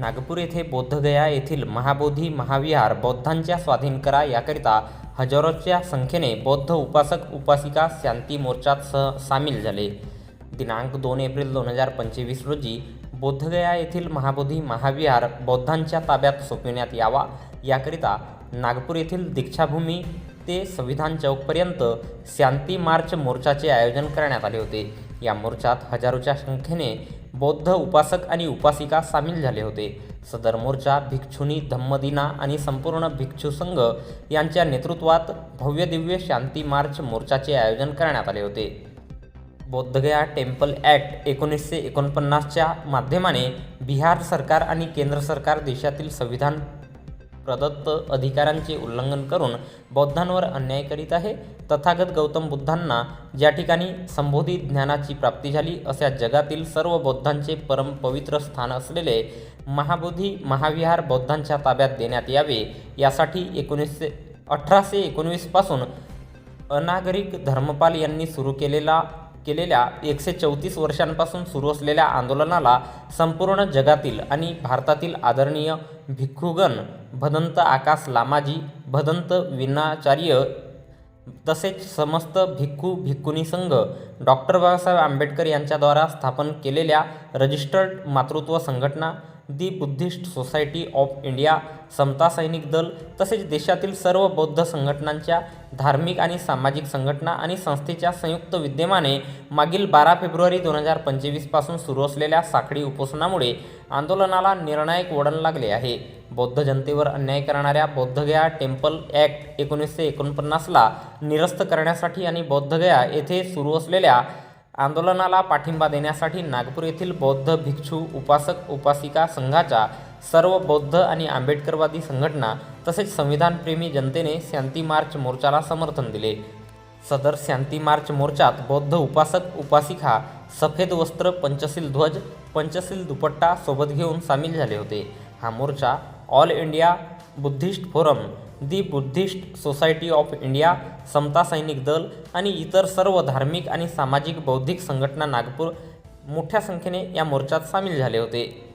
नागपूर येथे बौद्धगया येथील महाबोधी महाविहार बौद्धांच्या स्वाधीन करा याकरिता हजारोच्या संख्येने बौद्ध उपासक उपासिका शांती मोर्चात सह सामील झाले. दिनांक दोन एप्रिल दोन हजार पंचवीस रोजी बौद्धगया येथील महाबोधी महाविहार बौद्धांच्या ताब्यात सोपविण्यात यावा याकरिता नागपूर येथील दीक्षाभूमी ते संविधान चौकपर्यंत शांती मार्च मोर्चाचे आयोजन करण्यात आले होते. या मोर्चात हजारोच्या संख्येने बौद्ध उपासक आणि उपासिका सामील झाले होते. सदर मोर्चा भिक्षुनी धम्मदिना आणि संपूर्ण भिक्षू संघ यांच्या नेतृत्वात भव्यदिव्य शांती मार्च मोर्चाचे आयोजन करण्यात आले होते. बौद्धगया टेम्पल ॲक्ट एकोणीसशे एकोणपन्नासच्या माध्यमाने बिहार सरकार आणि केंद्र सरकार देशातील संविधान प्रदत्त अधिकारांचे उल्लंघन करून बौद्धांवर अन्याय करीत आहे. तथागत गौतम बुद्धांना ज्या ठिकाणी संबोधित ज्ञानाची प्राप्ती झाली अशा जगातील सर्व बौद्धांचे परमपवित्र स्थान असलेले महाबोधी महाविहार बौद्धांच्या ताब्यात देण्यात यावे यासाठी एकोणीसशे अठराशे एकोणवीसपासून अनागरिक धर्मपाल यांनी सुरू केलेला केलेल्या एकशे चौतीस वर्षांपासून सुरू असलेल्या आंदोलनाला संपूर्ण जगातील आणि भारतातील आदरणीय भिक्खुगण भदंत आकाश लामाजी भदंत विनाचार्य तसेच समस्त भिक्खू भिक्खुनी संघ डॉक्टर बाबासाहेब आंबेडकर यांच्याद्वारा स्थापन केलेल्या रजिस्टर्ड मातृत्व संघटना the Buddhist society of India समता सैनिक दल तसेच देशातील सर्व बौद्ध संघटनांच्या धार्मिक आणि सामाजिक संघटना आणि संस्थेच्या संयुक्त विद्यमाने मागील बारा फेब्रुवारी दोन हजार पंचवीसपासून सुरू असलेल्या साखळी उपोषणामुळे आंदोलनाला निर्णायक वळण लागले आहे. बौद्ध जनतेवर अन्याय करणाऱ्या बौद्धगया टेम्पल ॲक्ट एकोणीसशे एकोणपन्नासला निरस्त करण्यासाठी आणि बौद्धगया येथे सुरू असलेल्या आंदोलनाला पाठिंबा देण्यासाठी नागपूर येथील बौद्ध भिक्षू उपासक उपासिका संघाच्या सर्व बौद्ध आणि आंबेडकरवादी संघटना तसेच संविधानप्रेमी जनतेने शांती मार्च मोर्चाला समर्थन दिले. सदर शांती मार्च मोर्चात बौद्ध उपासक उपासिका सफेद वस्त्र पंचशील ध्वज पंचशील दुपट्टा सोबत घेऊन सामील झाले होते. हा मोर्चा all India Buddhist forum the Buddhist society of India समता सैनिक दल आणि इतर सर्व धार्मिक आणि सामाजिक बौद्धिक संघटना नागपूर मोठ्या संख्येने या मोर्चात सामील झाले होते.